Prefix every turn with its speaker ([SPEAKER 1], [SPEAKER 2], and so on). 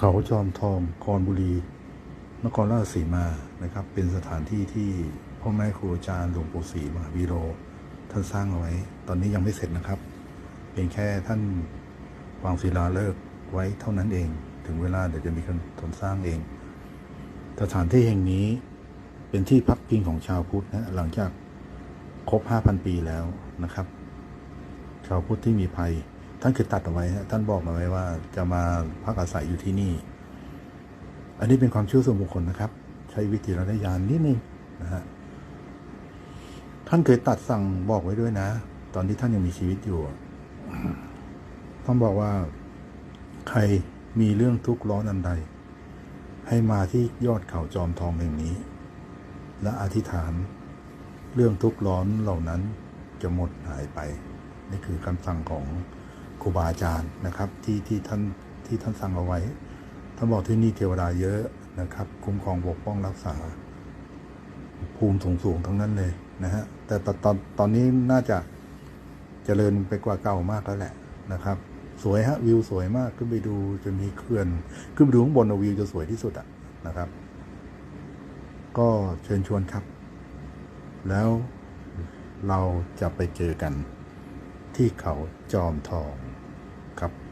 [SPEAKER 1] เขาจอมทองคอนบุรี นครราชสีมานะครับ เป็นสถานที่ที่พ่อแม่ครูอาจารย์หลวงปู่ศรีมหาวีโร ท่านสร้างเอาไว้ ตอนนี้ยังไม่เสร็จนะครับ เป็นแค่ท่านวางศิลาฤกษ์ไว้เท่านั้นเอง ถึงเวลาเดี๋ยวจะมีคนทนสร้างเอง สถานที่แห่งนี้เป็นที่พักพิงของชาวพุทธนะหลังจากครบ 5,000 ปีแล้วนะครับ ชาวพุทธที่มีภัย ท่านเคยตัดเอาไว้ท่านบอกมาไว้ว่าจะมาพักอาศัยอยู่ที่นี่ อันนี้เป็นความเชื่อส่วนบุคคลนะครับ ใช้วิธีระยานนิดนึงนะฮะท่านเคยตัดสั่งบอกไว้ด้วยนะ ตอนที่ท่านยังมีชีวิตอยู่ท่านบอกว่าใครมีเรื่องทุกข์ร้อนอันใด ให้มาที่ยอดเขาจอมทองแห่งนี้ และอธิษฐาน เรื่องทุกข์ร้อนเหล่านั้นจะหมดหายไป นี่คือคำสั่งของ รูบาอาจารย์นะครับที่ที่ท่านที่ท่านสั่งเอาไว้ ท่านบอกที่นี่เทวดาเยอะนะครับ คุ้มครองปกป้องรักษา ภูมิสูงสูงๆทั้งนั้นเลยนะฮะแต่ตอนตอนตอนนี้น่าจะเจริญไปกว่าเก่ามากแล้วแหละนะครับ สวยฮะวิวสวยมากขึ้นไปดูจะมีเขื่อนขึ้นไปดูข้างบนวิวจะสวยที่สุดอะนะครับ ก็เชิญชวนครับ แล้วเราจะไปเจอกันที่เขาจอมทอง ครับ